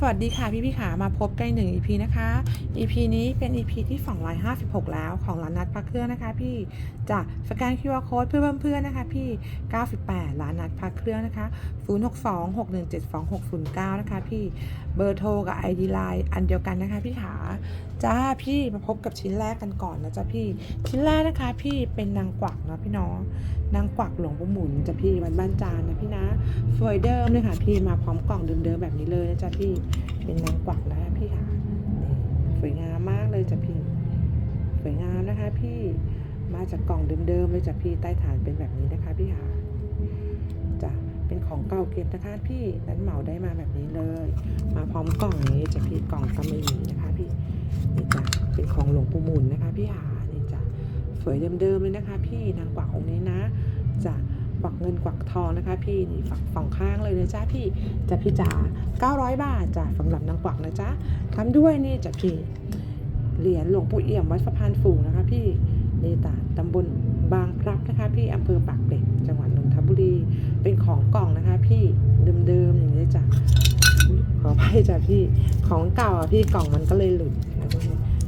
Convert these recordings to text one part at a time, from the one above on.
สวัสดีค่ะพี่พี่ขามาพบกันหนึ่ง EP นะคะ EP นี้เป็น EP ที่ 256 แล้วของร้านนัดพักเครื่องนะคะพี่จะสแกน QR code เพื่อเพื่อนๆนะคะพี่ 98 ร้านนัดพักเครื่องนะคะ 0626172609 นะคะพี่ เบอร์โทรกับ ID Line อันเดียวกันนะคะพี่ขาจ้าพี่มาพบกับชิ้นแรกกันก่อนนะจ๊ะพี่ ชิ้นแรกนะคะ พี่เป็นนางกวักนะพี่น้องนางกวักหลวงปู่หมุนจ้ะพี่วันบ้านจานนะพี่นะสวยเดิมเลยค่ะพี่มาพร้อมกล่องเดิมๆแบบนี้เลยนะจ๊ะพี่เป็นนางกวักนะพี่ค่ะนี่สวยงามมากเลยจ้ะพี่ สวยงามนะคะ พี่มาจากกล่องเดิมๆเลยจ้ะพี่ใต้ฐานเป็นแบบนี้นะคะพี่ค่ะ เป็นของเก่าเก็บนะคะพี่นั้นเหมาได้มาแบบนี้เลย มาพร้อมกล่องนี้จะพี่กล่องกำมะหยี่นะคะพี่นี่จ้ะเป็นของหลวงปู่มุนนะคะพี่ค่ะนี่จ้ะสวยเดิมๆเลยนะคะ พี่นางกวักองค์นี้นะจะกวักเงินกวักทองนะคะ พี่นี่ฝั่งฝั่งข้างเลยนะจ๊ะพี่จะพี่จ๋า900 บาทจ้ะสำหรับนางกวักนะจ๊ะทำด้วยนี่จ้ะพี่เหรียญหลวงปู่เอี่ยมวัดสะพานฝูงนะคะ พี่นี่ตาตำบลบางพลับนะคะ พี่อำเภอปากเกร็ด บุรี เป็นของกล่องนะคะ พี่เดิมๆอย่างนี้จ้ะขออภัยจ้ะพี่ของเก่าอะพี่กล่องมันก็เลยหลุดนะ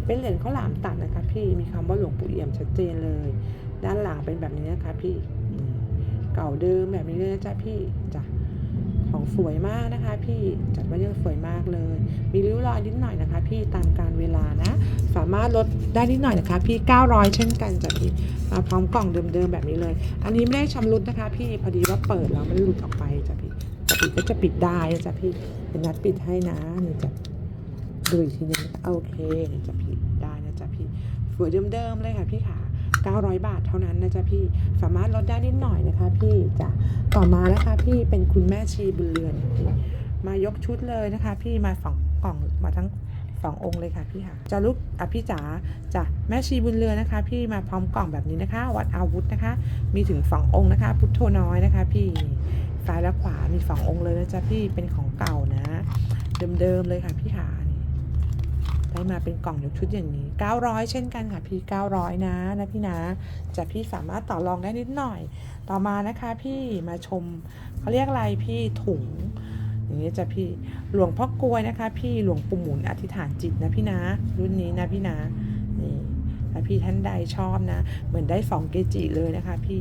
เป็นเหรียญข้าวหลามตัดนะคะ พี่มีคำว่าหลวงปู่เอี่ยมชัดเจนเลย ด้านหลังเป็นแบบนี้นะคะ พี่นี่เก่าเดิมแบบนี้เลยนะจ๊ะพี่จ้ะ ของสวยมากนะคะ พี่จัดว่ายังสวยมากเลย มีริ้วรอยนิดหน่อยนะคะ พี่ตามการเวลานะ สามารถลดได้นิดหน่อยนะคะ พี่ 900 เช่นกันจ้ะพี่มาพร้อมกล่องเดิมๆแบบนี้เลย อันนี้ไม่ได้ชำรุดนะคะ พี่พอดีว่าเปิดแล้วมันหลุดออกไปจ้ะพี่ปกติก็จะปิดได้นะจ๊ะพี่เป็นนัดปิดให้นะนี่จ้ะดูอีกทีนึงโอเคนี่จ้ะพี่ได้นะจ๊ะพี่สวยเดิมๆเลยค่ะพี่ขา 900 บาทเท่านั้นนะจ๊ะพี่สามารถลดได้นิดหน่อยนะคะพี่จ้ะต่อมานะคะพี่เป็นคุณแม่ชีบุญเรือน มายกชุดเลยนะคะ พี่มาสองกล่องมาทั้งสององค์เลยค่ะพี่ค่ะจะลุกอะพี่จ๋าจ้ะแม่ชีบุญเรือนนะคะ พี่มาพร้อมกล่องแบบนี้นะคะ วัดอาวุธนะคะ มีถึงสององค์นะคะ พุทโธน้อยนะคะ พี่ซ้ายและขวามีสององค์เลยนะจ๊ะพี่เป็นของเก่านะ เดิมๆเลยค่ะพี่ขานี่ ได้มาเป็นกล่องยกชุดอย่างนี้ 900 เช่นกันค่ะพี่900 นะนะพี่นะจะพี่สามารถต่อรองได้นิดหน่อย ต่อมานะคะพี่มาชมเขาเรียกอะไรพี่ถุงอย่างนี้จะพี่หลวงพ่อกลวยนะคะ พี่หลวงปู่หมุนอธิษฐานจิตนะพี่นะรุ่นนี้นะพี่นะนี่ถ้าพี่ท่านใดชอบนะ เหมือนได้สองเกจิเลยนะคะ พี่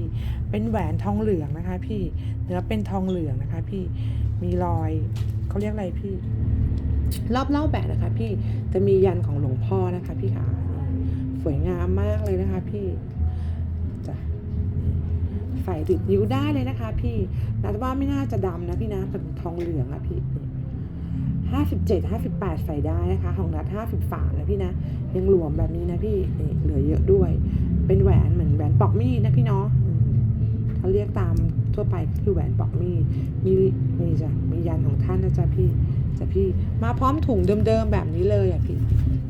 เป็นแหวนทองเหลืองนะคะ พี่เนื้อเป็นทองเหลืองนะคะ พี่มีรอยเขาเรียกอะไรพี่ รอบเล่าแบะนะคะ พี่จะมียันของหลวงพ่อนะคะ พี่ขาสวยงามมากเลยนะคะ พี่จะใส่ติดนิ้วได้เลยนะคะ พี่นัดว่าไม่น่าจะดำนะพี่นะเป็นทองเหลืองอะพี่ห้าสิบเจ็ดห้าสิบแปดใส่ได้นะคะของนัดห้าสิบฝานะพี่นะยังหลวมแบบนี้นะพี่นี่เหลือเยอะด้วย เป็นแหวนเหมือนแหวนปอกมีดนะพี่เนาะเขาเรียกตามทั่วไปคือแหวนปอกมีดมีนี่จ้ะมียันของท่านนะจ๊ะพี่ จ้ะพี่มาพร้อมถุงเดิมๆแบบนี้เลยอะพี่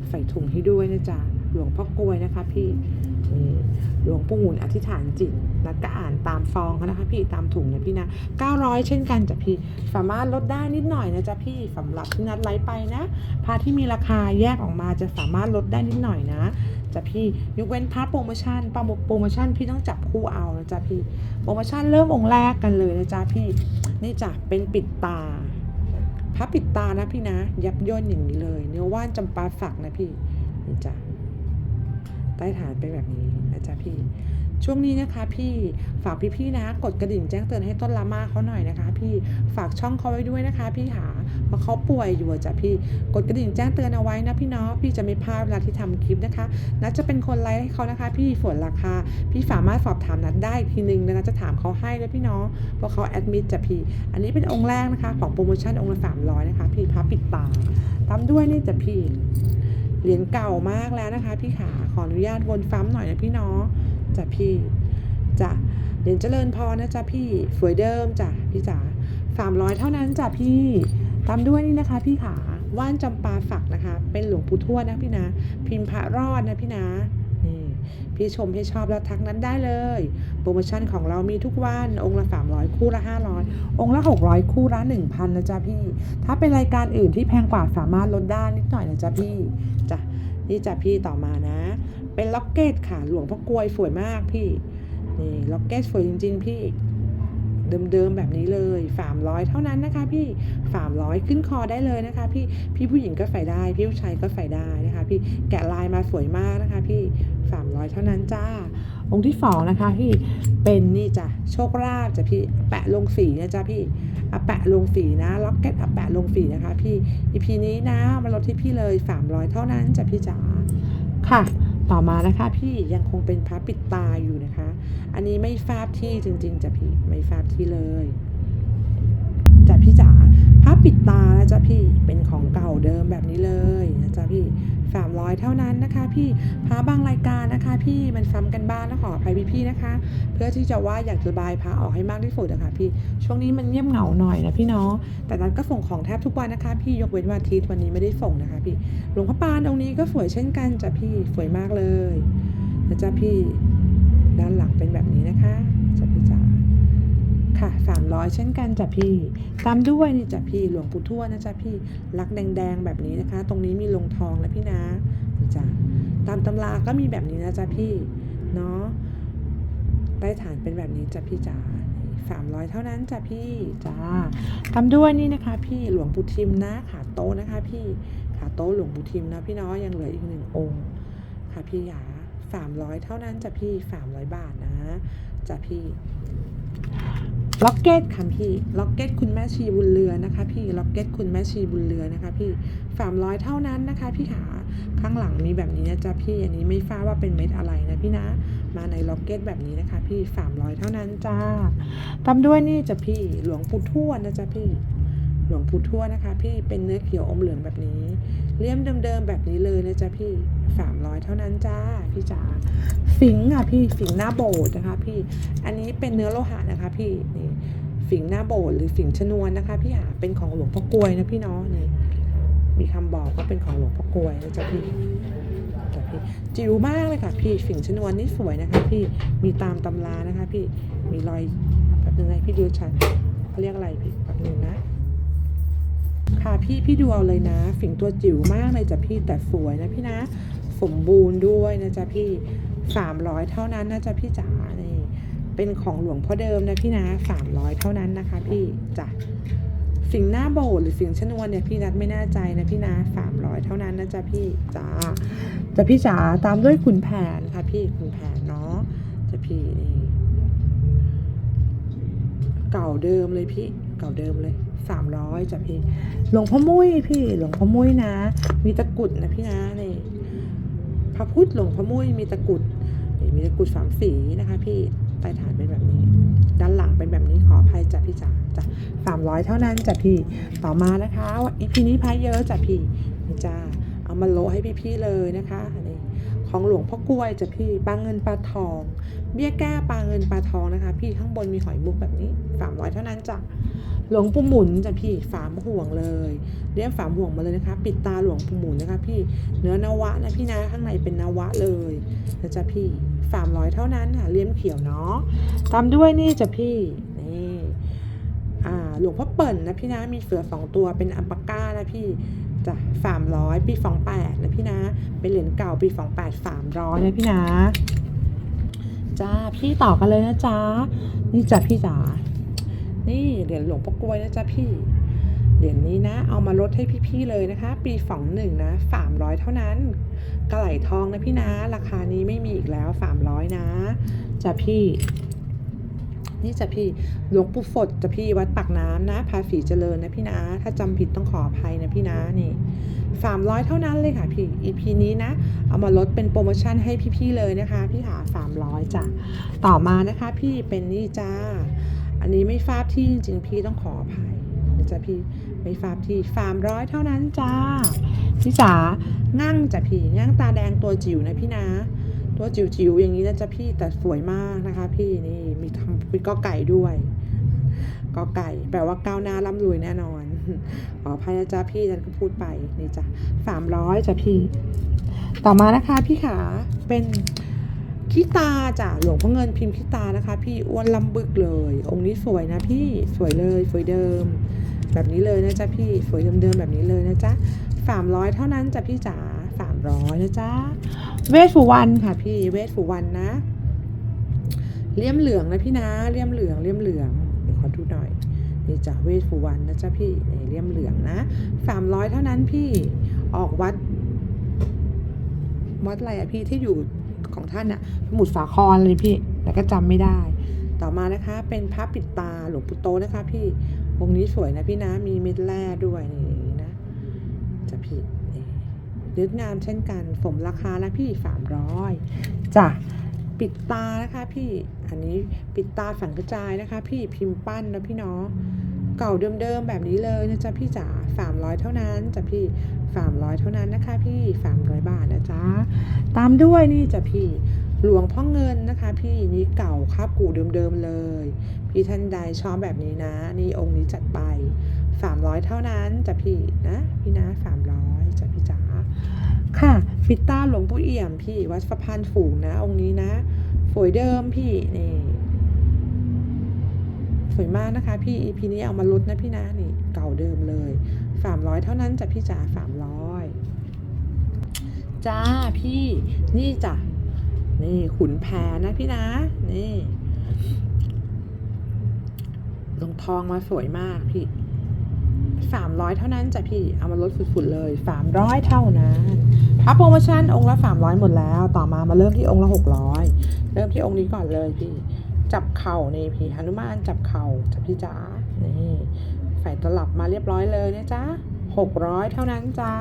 ใส่ถุงให้ด้วยนะจ๊ะหลวงพ่อกลวยนะคะพี่หลวงปู่หมุนอธิษฐานจิตแล้วก็อ่านตามฟองเขานะคะพี่ตามถุงนะพี่นะ 900 เช่นกันจ้ะพี่สามารถลดได้นิดหน่อยนะจ๊ะพี่สำหรับที่นัดไลฟ์ไปนะพาที่มีราคาแยกออกมาจะสามารถลดได้นิดหน่อยนะจ้ะพี่ยกเว้นพาร์ทโปรโมชั่นปโปรโมชั่นพี่ต้องจับคู่เอานะจ๊ะพี่โปรโมชั่นเริ่มองค์แรกกันเลยนะจ๊ะพี่นี่จ้ะเป็นปิดตา ผ้าปิดตานะพี่นะ ยับย่นอย่างนี้เลย เนื้อว่านจำปาฝักนะพี่นี่จ้ะใต้ฐานเป็นแบบนี้นะจ๊ะพี่ ช่วงนี้นะคะพี่ฝากพี่ๆนะ กดกระดิ่งแจ้งเตือนให้ต้นลาม่าเขาหน่อยนะคะ พี่ฝากช่องเขาไว้ด้วยนะคะ พี่หา เพราะเขาป่วยอยู่จ้ะพี่ กดกระดิ่งแจ้งเตือนเอาไว้นะพี่เนาะพี่จะไม่พลาดเวลาที่ทำคลิปนะคะนัดจะเป็นคนไลฟ์ให้เขานะคะ พี่ฝนราคา พี่สามารถสอบถามนัดได้อีกทีนึงนะนัดจะถามเขาให้นะพี่เนาะเพราะเขาแอดมิดจ้ะพี่ อันนี้เป็นองค์แรกนะคะ ของโปรโมชั่นองค์ละ300นะคะ พี่พับปิดตาตามด้วยนี่จ้ะพี่เหรียญเก่ามากแล้วนะคะ พี่ขาขออนุญาตวนฟ้ำหน่อยนะพี่เนาะจะพี่จะเหรียญเจริญพรนะจ๊ะพี่สวยเดิมจ้ะพี่จ๋าสามร้อยเท่านั้นจ้ะพี่ ตามด้วยนี่นะคะพี่ขาว่านจำปาฝักนะคะ เป็นหลวงปู่ทวดนะพี่นะ พิมพ์พระรอดนะพี่นะนี่พี่ชมให้ชอบแล้วทักนั้นได้เลย โปรโมชั่นของเรามีทุกวัน องค์ละ 300 คู่ละ 500 องค์ละ 600 คู่ละ 1,000นะจ๊ะพี่ ถ้าเป็นรายการอื่นที่แพงกว่าสามารถลดได้นิดหน่อยนะจ๊ะพี่จ้ะนี่จ้ะพี่ต่อมานะ เป็นล็อกเก็ตค่ะหลวงพ่อกลวยสวยมากพี่นี่ล็อกเก็ตสวยจริง ๆ พี่ เดิมๆแบบนี้เลย300 เท่านั้นนะคะ พี่300ขึ้นคอได้เลยนะคะ พี่พี่ผู้หญิงก็ใส่ได้ พี่ผู้ชายก็ใส่ได้นะคะ พี่แกะลายมาสวยมากนะคะ พี่300 เท่านั้นจ้าองค์ที่สองนะคะพี่เป็นนี่จ้ะโชคลาภจ้ะพี่แปะลงสีนะจ้ะพี่อะแปะลงสีนะล็อกเก็ตอะแปะลงสีนะคะ พี่อีพีนี้นะมาลดที่พี่เลย 300 เท่านั้นจ้ะพี่จ๋าค่ะ ต่อมานะคะ พี่ยังคงเป็นพระปิดตาอยู่นะคะ อันนี้ไม่ฟาบที่จริงๆจ้ะพี่ไม่ฟาบที่เลยจ้ะพี่จ๋า พระปิดตานะจ๊ะพี่เป็นของเก่าเดิมแบบนี้เลยนะจ๊ะพี่300เท่านั้นนะคะพี่พระบางรายการนะคะ พี่มันซ้ำกันบ้านนะขออภัยพี่ๆนะคะ เพื่อที่จะว่าอยากจะระบายพระออกให้มากที่สุดนะคะพี่ช่วงนี้มันเงียบเหงาหน่อยนะพี่เนาะแต่นั้นก็ส่งของแทบทุกวันนะคะ พี่ยกเว้นวันอาทิตย์วันนี้ไม่ได้ส่งนะคะพี่หลวงพ่อปานองค์นี้ก็สวยเช่นกันจ้ะพี่สวยมากเลยนะจ๊ะพี่ด้านหลังเป็นแบบนี้นะคะ ค่ะ 300 เช่นกันจ้ะพี่ ตามด้วยนี่จ้ะพี่หลวงปู่ทวดนะจ๊ะพี่ลักแดงๆแบบนี้นะคะ ตรงนี้มีลงทองแล้วพี่นะนี่จ้ะตามตำราก็มีแบบนี้นะจ๊ะพี่เนาะได้ฐานเป็นแบบนี้จ้ะพี่จ๋าสามร้อยเท่านั้นจ้ะพี่จ้าตามด้วยนี่นะคะ พี่หลวงปู่ทิมนะขาโต๊ะนะคะ พี่ขาโต๊ะหลวงปู่ทิมนะพี่นาะยังเหลืออีกหนึ่งองค์ค่ะพี่หยาสามร้อยเท่านั้นจ้ะพี่สามร้อยบาทนะจ้ะพี่ ล็อกเก็ตค่ะพี่ ล็อกเก็ตคุณแม่ชีบุญเรือนะคะ พี่ ล็อกเก็ตคุณแม่ชีบุญเรือนะคะ พี่สามร้อยเท่านั้นนะคะ พี่ขา ข้างหลังมีแบบนี้นะจ๊ะพี่ อันนี้ไม่ทราบว่าเป็นเม็ดอะไรนะพี่นะ มาในล็อกเก็ตแบบนี้นะคะ พี่สามร้อยเท่านั้นจ้าตามด้วยนี่จ้ะพี่ หลวงปู่ทวดนะจ๊ะพี่ หลวงปู่ทวดนะคะ พี่ เป็นเนื้อเขียวอมเหลืองแบบนี้ เลี่ยมเดิมๆแบบนี้เลยนะจ๊ะพี่สามร้อยเท่านั้นจ้าพี่จ๋าฝิงอะพี่ฝิงหน้าโบสถ์นะคะ พี่ อันนี้เป็นเนื้อโลหะนะคะ พี่นี่ฝิงหน้าโบสถ์หรือฝิงชนวนนะคะ พี่หาเป็นของหลวงพ่อกลวยนะพี่เนาะนี่มีคำบอกว่าเป็นของหลวงพ่อกลวยนะจ๊ะพี่จ้ะพี่จิ๋วมากเลยค่ะ พี่ฝิงชนวนนี่สวยนะคะ พี่มีตามตำรานะคะ พี่มีรอยแบบนึงให้พี่ดูชัดเขาเรียกอะไรพี่แบบนึงนะ ค่ะพี่พี่ดูเอาเลยนะ ฝิ่งตัวจิ๋วมากเลยจ้ะพี่แต่สวยนะพี่นะ สมบูรณ์ด้วยนะจ๊ะพี่สามร้อยเท่านั้นนะจ๊ะพี่จ๋านี่เป็นของหลวงพ่อเดิมนะพี่นะสามร้อยเท่านั้นนะคะพี่จ้ะฝิ่งหน้าโบสถ์หรือฝิ่งชนวนเนี่ยพี่นัดไม่แน่ใจนะพี่นะสามร้อยเท่านั้นนะจ๊ะพี่จ้าจะพี่จ๋าตามด้วยขุนแผนค่ะพี่ขุนแผนเนาะจะพี่นี่เก่าเดิมเลยพี่เก่าเดิมเลย สามร้อยจ้ะพี่หลวงพ่อมุ้ยพี่หลวงพ่อมุ้ยนะ มีตะกุดนะพี่นะนี่พระพุทธหลวงพ่อมุ้ยมีตะกุดมีตะกุดสามสีนะคะ พี่ใต้ฐานเป็นแบบนี้ ด้านหลังเป็นแบบนี้ขออภัยจ้ะพี่จ๋าจ้ะสามร้อยเท่านั้นจ้ะพี่ต่อมานะคะอีพีนี้พายเยอะจ้ะพี่นี่จ้าเอามาโลให้พี่ๆเลยนะคะนี่ของหลวงพ่อกล้วยจ้ะพี่ปลาเงินปลาทอง เบี้ยแก้ปลาเงินปลาทองนะคะ พี่ข้างบนมีหอยมุกแบบนี้สามร้อยเท่านั้นจ้ะ หลวงปู่หมุนจ้ะพี่ฝามห่วงเลยเรียกฝามห่วงมาเลยนะคะ ปิดตาหลวงปู่หมุนนะคะพี่เนื้อนวะนะพี่นะข้างในเป็นนวะเลยนะจ๊ะพี่สามร้อยเท่านั้นค่ะเลี่ยมเขียวเนาะตามด้วยนี่จ้ะพี่นี่อ่าหลวงพ่อเปิ่นนะพี่นะมีเสือสองตัวเป็นอัลปาก้านะพี่จ้ะสามร้อยปีสองแปดนะพี่นะ เป็นเหรียญเก่าปีสองแปดสามร้อยนะพี่นะจ้าพี่ต่อกันเลยนะจ๊ะนี่จ้ะพี่จ๋า นี่เหรียญหลวงพ่อกลวยนะจ๊ะพี่ เหรียญนี้นะ เอามาลดให้พี่ๆเลยนะคะ ปีสองหนึ่งนะสามร้อยเท่านั้น กระไหลทองนะพี่นะ ราคานี้ไม่มีอีกแล้วสามร้อยนะจ้ะพี่ นี่จ้ะพี่ หลวงปู่ฝดจ้ะพี่วัดปากน้ำนะ ภาษีเจริญนะพี่นะ ถ้าจำผิดต้องขออภัยนะพี่นะนี่สามร้อยเท่านั้นเลยค่ะพี่ EP นี้นะ เอามาลดเป็นโปรโมชั่นให้พี่ๆเลยนะคะ พี่หาสามร้อยจ้ะ ต่อมานะคะพี่เป็นนี่จ้า อันนี้ไม่ทราบที่จริง ๆ พี่ต้องขออภัยนะจ๊ะพี่ไม่ทราบที่สามร้อยเท่านั้นจ้าพี่จ๋างั่งจ้ะพี่งั่งตาแดงตัวจิ๋วนะพี่นะ ตัวจิ๋วๆอย่างนี้นะจ๊ะพี่แต่สวยมากนะคะ พี่นี่มีทำเป็นกอไก่ด้วยกอไก่แปลว่าก้าวหน้าร่ำรวยแน่นอน ขออภัยนะจ๊ะพี่ฉันก็พูดไปนี่จ้ะสามร้อยจ้ะพี่ ต่อมานะคะพี่ขาเป็น ขี้ตาจ้ะหลวงพ่อเงินพิมพ์ขี้ตานะคะ พี่อ้วนลำบึกเลย องค์นี้สวยนะพี่สวยเลยสวยเดิม แบบนี้เลยนะจ๊ะพี่สวยเดิมๆแบบนี้เลยนะจ๊ะสามร้อยเท่านั้นจ้ะพี่จ๋าสามร้อยนะจ๊ะเวทสุวรรณค่ะ พี่เวทสุวรรณนะเลี่ยมเหลืองนะพี่นะเลี่ยมเหลืองเลี่ยมเหลืองเดี๋ยวขอหน่อยนี่จ้ะเวทสุวรรณนะจ๊ะพี่นี่เลี่ยมเหลืองนะสามร้อยเท่านั้นพี่ออกวัดวัดอะไรอะพี่ที่อยู่ ของท่านอะสมุทรสาครเลยพี่แล้วก็จำไม่ได้ ต่อมานะคะ เป็นพระปิดตาหลวงปู่โตนะคะ พี่องค์นี้สวยนะพี่นะมีเม็ดแร่ด้วยนี่นะจะพี่นี่ยึดงามเช่นกันสมราคานะพี่สามร้อยจ้ะปิดตานะคะพี่อันนี้ปิดตาฝังกระจายนะคะ พี่พิมพ์ปั้นนะพี่เนาะเก่าเดิมๆแบบนี้เลยนะจ๊ะพี่จ๋าสามร้อยเท่านั้นจ้ะพี่ สามร้อยเท่านั้นนะคะพี่สามร้อยบาทนะจ๊ะ ตามด้วยนี่จ้ะพี่หลวงพ่อเงินนะคะพี่นี่เก่าคาบกูเดิมๆเลย พี่ท่านใดชอบแบบนี้นะ นี่องค์นี้จัดไปสามร้อยเท่านั้นจ้ะพี่นะพี่นะสามร้อยจ้ะพี่จ๋าค่ะฟิตต้าหลวงปู่เอี่ยมพี่วัดสะพานฝูงนะ องค์นี้นะสวยเดิมพี่นี่สวยมากนะคะ พี่ EP นี้เอามาลดนะพี่นะนี่เก่าเดิมเลย สามร้อยเท่านั้นจ้ะพี่จ๋าสามร้อยจ้าพี่นี่จ้ะนี่ขุนแผนนะพี่นะ นี่ลงทองมาสวยมากพี่สามร้อยเท่านั้นจ้ะพี่ เอามาลดสุดๆเลยสามร้อยเท่านั้นพับโปรโมชั่นองค์ละสามร้อยหมดแล้ว ต่อมามาเริ่มที่องค์ละหกร้อยเริ่มที่องค์นี้ก่อนเลยพี่ จับเข่านี่พี่หนุมานจับเข่าจ้ะพี่จ๋านี่ ใส่ตลับมาเรียบร้อยเลยนะจ๊ะหกร้อยเท่านั้นจ้า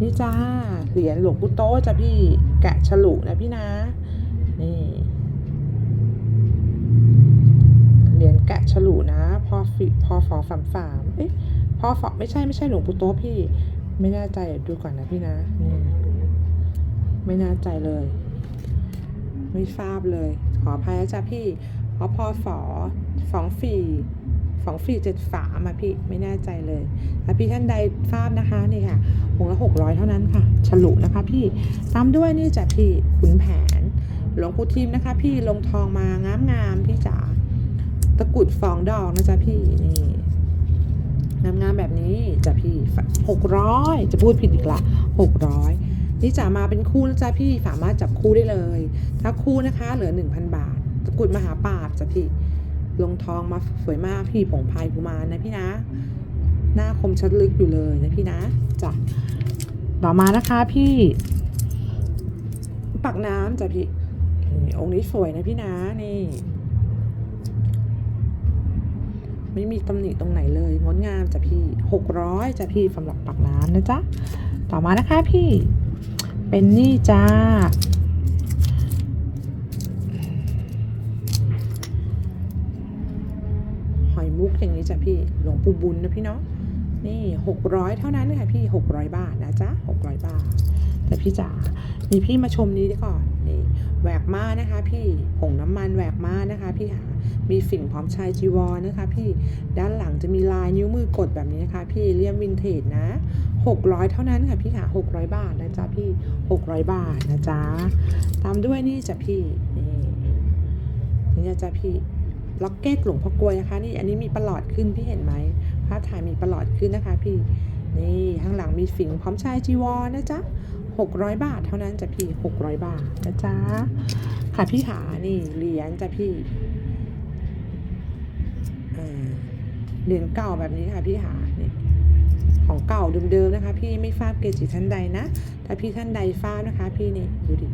นี่จ้า เหรียญหลวงปู่โตจ้ะพี่แกะฉลุนะพี่นะ นี่เหรียญแกะฉลุนะ พอฟิพอฟอสามสามเอ๊ะพอฟอไม่ใช่ไม่ใช่หลวงปู่โตพี่ ไม่แน่ใจดูก่อนนะพี่นะนี่ไม่แน่ใจเลย ไม่ทราบเลย ขออภัยนะจ๊ะพี่เพราะพอฝอสองสี่ สองสี่เจ็ดสามอะพี่ไม่แน่ใจเลยถ้าพี่ท่านใดทราบนะคะนี่ค่ะองละหกร้อยเท่านั้นค่ะฉลุนะคะพี่ตามด้วยนี่จ้ะพี่ขุนแผน หลวงปู่ทิมนะคะ พี่ลงทองมางามงามพี่จ๋าตะกุดฟองดอกนะจ๊ะพี่นี่งามงามแบบนี้จ้ะพี่หกร้อยจะพูดผิดอีกละหกร้อยนี่จ๋ามาเป็นคู่นะจ๊ะพี่สามารถจับคู่ได้เลย ถ้าคู่นะคะเหลือ1,000บาทตะกุดมหาปาบจ้ะพี่ ลงทองมาสวยมากพี่ผงพายกุมารนะพี่นะ หน้าคมชัดลึกอยู่เลยนะพี่นะจ้ะต่อมานะคะพี่ ปักน้ำจ้ะพี่องค์นี้สวยนะพี่นะนี่ ไม่มีตำหนิตรงไหนเลยงดงามจ้ะพี่หกร้อยจ้ะพี่สำหรับปักน้ำนะจ๊ะต่อมานะคะพี่เป็นนี่จ้า นี้จ้ะพี่หลวงปู่บุญนะพี่เนาะนี่หกร้อยเท่านั้นเลยค่ะพี่หกร้อยบาทนะจ๊ะหกร้อยบาท แต่พี่จ๋ามีพี่มาชมนี้ดีก่อนนี่แหวกม้านะคะ พี่ผงน้ำมันแหวกม้านะคะ พี่หามีฝิ่นพร้อมชายจีวรนะคะ พี่ด้านหลังจะมีลายนิ้วมือกดแบบนี้นะคะ พี่เรียมวินเทจนะหกร้อยเท่านั้นค่ะพี่ค่ะหกร้อยบาทนะจ๊ะพี่หกร้อยบาทนะจ๊ะตามด้วยนี่จ้ะพี่นี่นี่นะจ๊ะพี่ ล็อกเก็ตหลวงพ่อกลวยนะคะ นี่อันนี้มีประหลอดขึ้นพี่เห็นไหมภาพถ่ายมีประหลอดขึ้นนะคะ พี่นี่ข้างหลังมีฝิงพร้อมชายจีวรนะจ๊ะหกร้อยบาทเท่านั้นจ้ะพี่หกร้อยบาทนะจ๊ะค่ะพี่ขานี่เหรียญจ้ะพี่เหรียญเก่าแบบนี้ค่ะพี่หานี่ของเก่าเดิมๆนะคะ พี่ไม่ฟาดเกจิท่านใดนะ ถ้าพี่ท่านใดฟาดนะคะ พี่นี่ดูดิ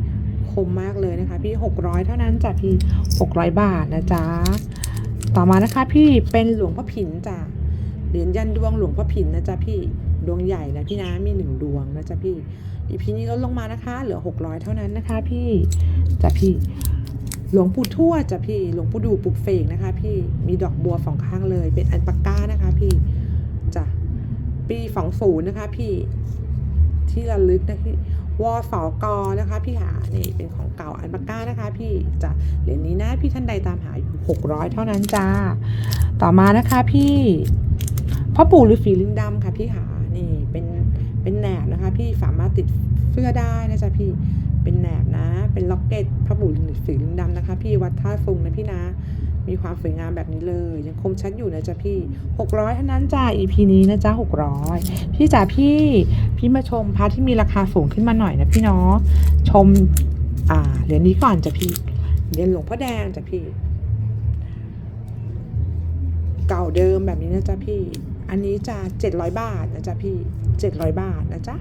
คมมากเลยนะคะ พี่หกร้อยเท่านั้นจ้ะพี่หกร้อยบาทนะจ๊ะ ต่อมานะคะพี่เป็นหลวงพ่อผินจ้ะ เหรียญยันดวงหลวงพ่อผินนะจ๊ะพี่ ดวงใหญ่นะพี่นะ มีหนึ่งดวงนะจ๊ะพี่ อีพีนี้ลดลงมานะคะ เหลือหกร้อยเท่านั้นนะคะ พี่จ้ะพี่หลวงปู่ทวดจ้ะพี่ หลวงปู่ดูปลุกเสกนะคะ พี่ มีดอกบัวสองข้างเลย เป็นอันปากก้านะคะ พี่จ้ะปีสองศูนย์นะคะ พี่ ที่ระลึกนะพี่ วอสอกอนะคะพี่หานี่เป็นของเก่าอันปาก้านะคะ พี่จะเหรียญนี้นะพี่ท่านใดตามหาอยู่หกร้อยเท่านั้นจ้า ต่อมานะคะพี่พ่อปู่ฤาษีลิงดำค่ะพี่หานี่เป็นเป็นแหนบนะคะ พี่สามารถติดเสื้อได้นะจ๊ะพี่เป็นแหนบนะ เป็นล็อกเก็ตพระปู่ฤาษีลิงดำนะคะ พี่วัดท่าซุงนะพี่นะ มีความสวยงามแบบนี้เลย ยังคมชัดอยู่นะจ๊ะพี่ 600เท่านั้นจ้า EP นี้นะจ๊ะ600 พี่จ๋าพี่ พี่มาชมพระที่มีราคาสูงขึ้นมาหน่อยนะพี่เนาะชม อ่าเหรียญนี้ก่อนจ้ะพี่เหรียญหลวงพ่อแดงจ้ะพี่ เก่าเดิมแบบนี้นะจ๊ะพี่ อันนี้จะ700บาทนะจ๊ะพี่700บาทนะจ๊ะ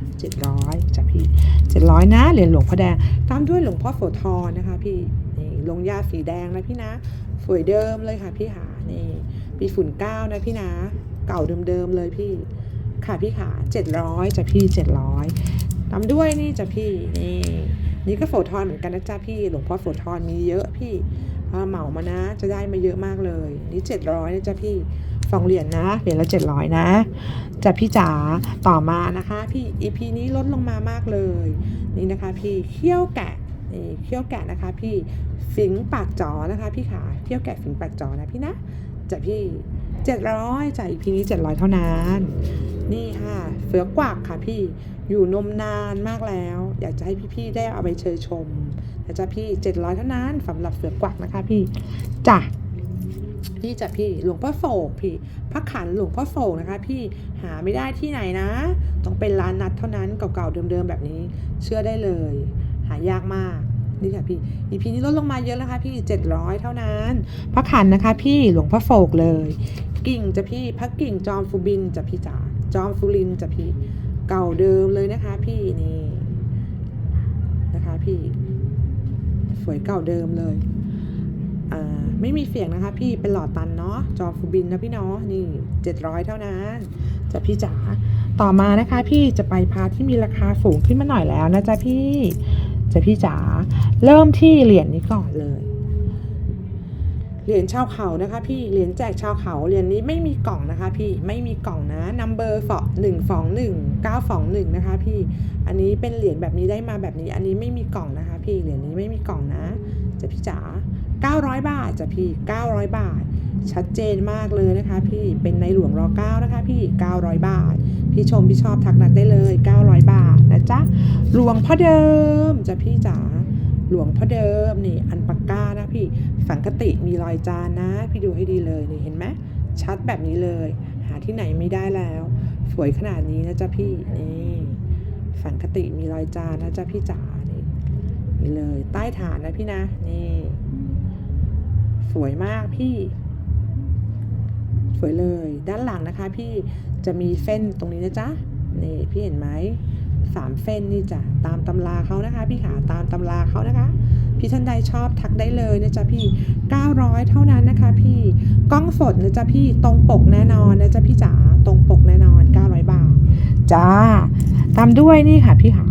700จ้ะพี่700นะเหรียญหลวงพ่อแดง ตามด้วยหลวงพ่อโสธรนะคะ พี่นี่ลงยาสีแดงนะพี่นะสวยเดิมเลยค่ะพี่หานี่ปีฝุ่นเก้านะพี่นะ เก่าเดิมๆเลยพี่ ค่ะพี่ขา700จ้ะพี่ 700ตามด้วยนี่จ้ะพี่นี่นี่ก็โสธรเหมือนกันนะจ๊ะพี่หลวงพ่อโสธรมีเยอะพี่เอาเหมามานะจะได้มาเยอะมากเลย นี่700นะจ๊ะพี่สองเหรียญนะเหรียญละ700 นะจ้ะพี่จ๋าต่อมานะคะ พี่ EP นี้ลดลงมามากเลย นี่นะคะ พี่เขี้ยวแกะนี่เขี้ยวแกะนะคะ พี่ฝิงปากจอนะคะ พี่ขาเขี้ยวแกะฝิงปากจอนะพี่นะจ้ะพี่700จ้ะ EP นี้ 700 เท่านั้น นี่ค่ะ เฟือกวักค่ะพี่อยู่นมนานมากแล้ว อยากจะให้พี่ๆได้เอาไปเชยชมนะจ๊ะพี่700เท่านั้นสำหรับเฟือกวักนะคะพี่จ้ะนี่จ้ะพี่หลวงพ่อโศกพี่พระขันหลวงพ่อโศกนะคะ พี่หาไม่ได้ที่ไหนนะ ต้องเป็นร้านนัดเท่านั้นเก่าๆเดิมๆแบบนี้ เชื่อได้เลย หายากมากนี่ค่ะพี่อีพีนี้ลดลงมาเยอะแล้วค่ะพี่700เท่านั้น พระขันนะคะ พี่หลวงพ่อโศกเลย กิ่งจะพี่พระกิ่งจอมฟูบินจะพี่จ๋า จอมฟูรินจะพี่เก่าเดิมเลยนะคะ พี่นี่นะคะพี่สวยเก่าเดิมเลยอ่าไม่มีเสียงนะคะ พี่เป็นหลอดตันเนาะจอมฟูบินนะพี่เนาะนี่700เท่านั้นจะพี่จ๋าต่อมานะคะ พี่จะไปพาที่มีราคาสูงขึ้นมาหน่อยแล้วนะจ๊ะพี่จะพี่จ๋าเริ่มที่เหรียญนี้ก่อนเลย เหรียญชาวเขานะคะ พี่เหรียญแจกชาวเขาเหรียญนี้ไม่มีกล่องนะคะ พี่ไม่มีกล่องนะนัมเบอร์ฟอหนึ่งฟองหนึ่งเก้าฟองหนึ่งนะคะพี่อันนี้เป็นเหรียญแบบนี้ได้มาแบบนี้ อันนี้ไม่มีกล่องนะคะ พี่เหรียญนี้ไม่มีกล่องนะจะพี่จ๋า900 บาทจะพี่ 900 บาท ชัดเจนมากเลยนะคะ พี่เป็นในหลวงรอเก้านะคะพี่ 900 บาท พี่ชมพี่ชอบทักนัดได้เลย 900 บาทนะจ๊ะหลวงพ่อเดิมจะพี่จ๋าหลวงพ่อเดิมนี่อัน พี่สังคติมีรอยจานนะ พี่ดูให้ดีเลยนี่เห็นไหมชัดแบบนี้เลย หาที่ไหนไม่ได้แล้ว สวยขนาดนี้นะจ๊ะพี่นี่สังคติมีรอยจานนะจ๊ะพี่จ๋านี่นี่เลย ใต้ฐานนะพี่นะนี่สวยมากพี่ สวยเลย ด้านหลังนะคะ พี่จะมีเส้นตรงนี้นะจ๊ะนี่พี่เห็นไหมสามเส้นนี่จ้ะตามตำราเขานะคะ พี่ขาตามตำราเขานะคะ พี่ท่านใดชอบทักได้เลยนะจ๊ะพี่ 900 เท่านั้นนะคะพี่กล้องสดนะจ๊ะพี่ตรงปกแน่นอนนะจ๊ะพี่จ๋าตรงปกแน่นอน 900 บาทจ้าตามด้วยนี่ค่ะพี่ขา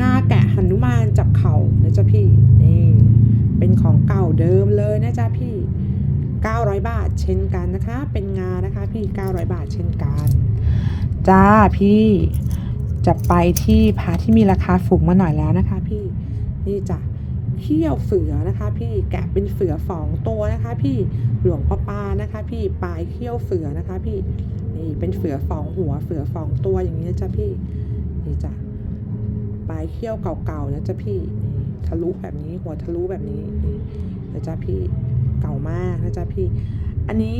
งาแกะหนุมานจับเข่านะจ๊ะพี่นี่เป็นของเก่าเดิมเลยนะจ๊ะพี่ 900 บาทเช่นกันนะคะ เป็นงานะคะพี่ 900 บาทเช่นกันจ้าพี่จะไปที่พาที่มีราคาสูงมาหน่อยแล้วนะคะ นี่จ้ะเขี้ยวเสือนะคะ พี่แกะเป็นเสือสองตัวนะคะ พี่หลวงพ่อปานะคะ พี่ปลายเขี้ยวเสือนะคะ พี่นี่เป็นเสือสองหัวเสือสองตัวอย่างนี้นะจ๊ะพี่นี่จ้ะปลายเขี้ยวเก่าๆนะจ๊ะพี่ทะลุแบบนี้หัวทะลุแบบนี้นี่นะจ๊ะพี่เก่ามากนะจ๊ะพี่ อันนี้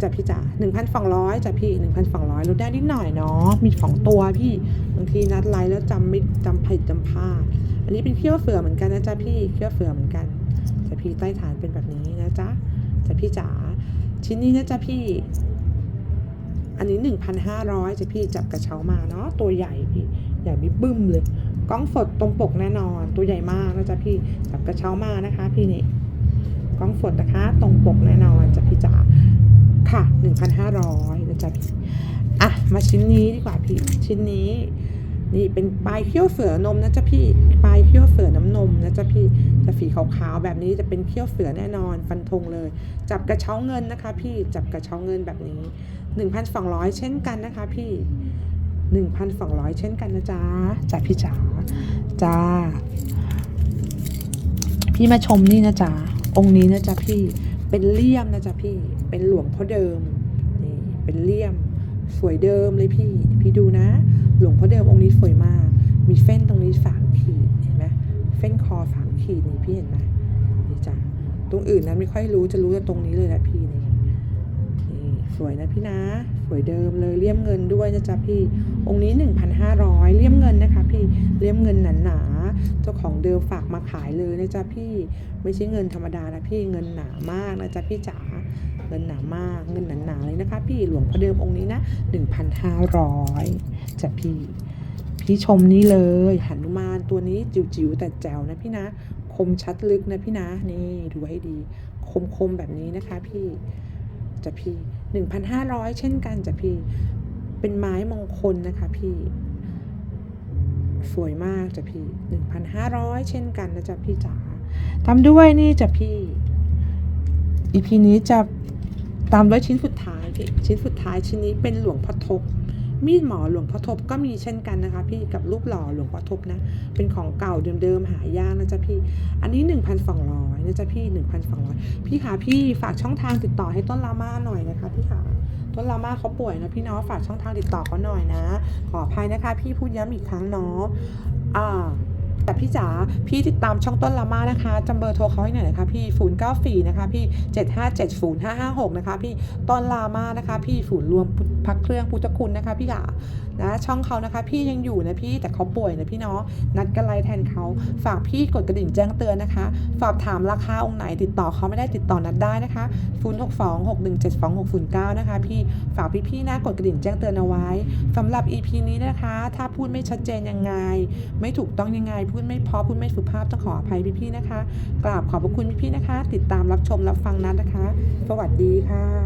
จ้ะพี่จ๋าหนึ่งพันสองร้อยจ้ะพี่หนึ่งพันสองร้อยลดได้นิดหน่อยเนาะ มีสองตัวพี่ บางทีนัดไลน์แล้วจำไม่จำผิดจำพลาด อันนี้เป็นเขี้ยวเสือเหมือนกันนะจ๊ะพี่เขี้ยวเสือเหมือนกันจ้ะพี่ใต้ฐานเป็นแบบนี้นะจ๊ะจ้ะพี่จ๋าชิ้นนี้นะจ๊ะพี่ อันนี้หนึ่งพันห้าร้อยจ้ะพี่จับกระเช้ามาเนาะตัวใหญ่พี่ใหญ่ไม่บึ้มเลยกล้องสดตรงปกแน่นอนตัวใหญ่มากนะจ๊ะพี่จับกระเช้ามานะคะ พี่นี่กล้องสดนะคะ ตรงปกแน่นอนจ้ะพี่จ๋าค่ะ 1,500นะจ๊ะพี่อะมาชิ้นนี้ดีกว่าพี่ชิ้นนี้ นี่เป็นปลายเขี้ยวเสือนมนะจ๊ะพี่ ปลายเขี้ยวเสือน้ำนมนะจ๊ะพี่จะฝีขาวๆแบบนี้จะเป็นเขี้ยวเสือแน่นอนฟันธงเลย จับกระเช้าเงินนะคะ พี่จับกระเช้าเงินแบบนี้ 1,200 เช่นกันนะคะพี่ 1,200 เช่นกันนะจ๊ะจ้ะพี่จ๋าจ้า พี่มาชมนี่นะจ๊ะองค์นี้นะจ๊ะพี่เป็นเลี่ยมนะจ๊ะพี่เป็นหลวงพ่อเดิมนี่เป็นเลี่ยม สวยเดิมเลยพี่ พี่ดูนะ หลวงพ่อเดิมองค์นี้สวยมาก มีเฟ้นตรงนี้สามขีดเห็นไหมเฟ้นคอสามขีดนี่พี่เห็นไหมนี่จ้ะตรงอื่นนั้นไม่ค่อยรู้จะรู้แต่ตรงนี้เลยนะพี่นี่นี่สวยนะพี่นะ สวยเดิมเลยเลี่ยมเงินด้วยนะจ๊ะพี่ องค์นี้1,500เลี่ยมเงินนะคะพี่เลี่ยมเงินหนาๆเจ้าของเดิมฝากมาขายเลยนะจ๊ะพี่ ไม่ใช่เงินธรรมดานะพี่เงินหนามากนะจ๊ะพี่จ๋า เงินหนามากเงินหนาๆเลยนะคะ พี่หลวงพ่อเดิมองค์นี้นะ 1,500จ้ะพี่ พี่ชมนี่เลยหันุมานตัวนี้จิ๋วๆแต่แจ๋วนะพี่นะ คมชัดลึกนะพี่นะ นี่ดูให้ดี คมๆแบบนี้นะคะพี่จะพี่ 1,500 เช่นกันจ้ะพี่ เป็นไม้มงคลนะคะพี่สวยมากจ้ะพี่ 1,500 เช่นกันนะจ๊ะพี่จ๋าทำด้วยนี่จ้ะพี่ อีพีนี้จะ ตามด้วยชิ้นสุดท้ายพี่ชิ้นสุดท้ายชิ้นนี้เป็นหลวงพ่อทบมีดหมอหลวงพ่อทบก็มีเช่นกันนะคะ พี่กับรูปหล่อหลวงพ่อทบนะ เป็นของเก่าเดิมๆหายากนะจ๊ะพี่ อันนี้ 1,200นะจ๊ะพี่ 1,200 พี่ขาพี่ฝากช่องทางติดต่อให้ต้นลาม่าหน่อยนะคะพี่ขาต้นลาม่าเขาป่วยนะพี่เนาะฝากช่องทางติดต่อเขาหน่อยนะ ขออภัยนะคะ พี่พูดย้ำอีกครั้งเนาะอ่า แต่พี่จ๋าพี่ติดตามช่องต้นลาม่านะคะจำเบอร์โทรเขาให้หน่อยนะคะพี่ศูนย์เก้าสี่นะคะพี่เจ็ดห้าเจ็ดศูนย์ห้าห้าหกนะคะพี่ต้นลาม่านะคะพี่ศูนย์รวม พักเครื่องพุทธคุณนะคะพี่จ๋านะช่องเขานะคะ พี่ยังอยู่นะพี่แต่เขาป่วยนะพี่เนาะนัดกันไลน์แทนเขาฝากพี่กดกระดิ่งแจ้งเตือนนะคะฝากถามราคาองค์ไหนติดต่อเขาไม่ได้ติดต่อนัดได้นะคะ0 6 2 6 1 7 2 6 0 9นะคะพี่ฝากพี่ๆนะกดกระดิ่งแจ้งเตือนเอาไว้สำหรับ EP นี้นะคะ ถ้าพูดไม่ชัดเจนยังไง ไม่ถูกต้องยังไง พูดไม่เพอพูดไม่สุภาพต้องขออภัยพี่ๆนะคะกราบขอบพระคุณพี่ๆนะคะ ติดตามรับชมรับฟังนัดนะคะ สวัสดีค่ะ